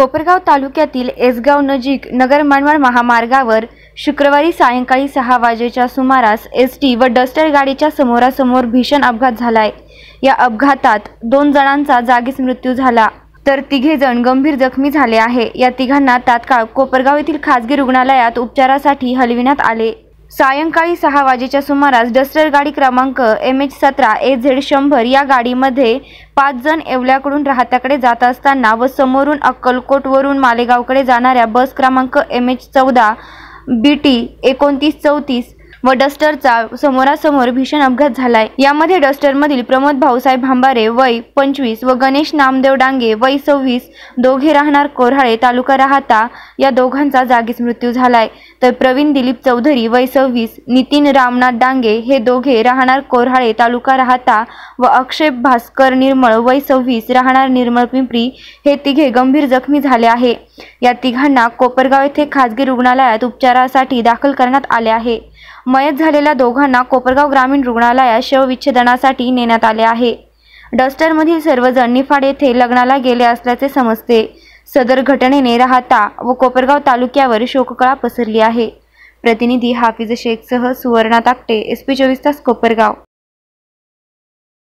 कोपरगाव तालुक्यातील एसगाव नजीक नगर मनमाड महामार्गावर शुक्रवारी सायंकाळी सहा वाजेच्या सुमारास एस टी व डस्टर गाडीच्या समोरासमोर भीषण अपघात झालाय. या अपघातात दोन जणांचा जागीच मृत्यू झाला. तर तिघे जण गंभीर जखमी झाले आहे. या तिघांना तात्काळ कोपरगाव येथील खासगी रुग्णालयात उपचारासाठी हलविण्यात आले. सायंकाळी सहा वाजेच्या सुमारास डस्टर गाडी क्रमांक एम एच सतरा ए झेड शंभर या गाडीमध्ये पाच जण येवल्याकडून राहत्याकडे जात असताना व समोरून अक्कलकोटवरून मालेगावकडे जाणाऱ्या बस क्रमांक एम एच चौदा बी टी एकोणतीस चौतीस व डस्टरचा समोरासमोर भीषण अपघात झालाय. यामध्ये डस्टरमधील प्रमोद भाऊसाहेब भांबारे वय पंचवीस व गणेश नामदेव डांगे वय सव्वीस दोघे राहणार कोऱ्हाळे तालुका राहता या दोघांचा जागीच मृत्यू झालाय. तर प्रवीण दिलीप चौधरी वय सव्वीस नितीन रामनाथ डांगे हे दोघे राहणार कोऱ्हाळे तालुका राहता व अक्षय भास्कर निर्मळ वय सव्वीस राहणार निर्मळ पिंपरी हे तिघे गंभीर जखमी झाले आहे. या तिघांना कोपरगाव येथे खाजगी रुग्णालयात उपचारासाठी दाखल करण्यात आले आहे. मयत झालेल्या दोघांना कोपरगाव ग्रामीण रुग्णालयात शवविच्छेदनासाठी नेण्यात आले आहे. डस्टरमधील सर्वजण निफाड येथे लग्नाला गेले असल्याचे समजते. सदर घटनेने राहता व कोपरगाव तालुक्यावर शोककळा पसरली आहे. प्रतिनिधी हाफिज शेखसह सुवर्णा ताकटे एस पी चोवीस तास कोपरगाव.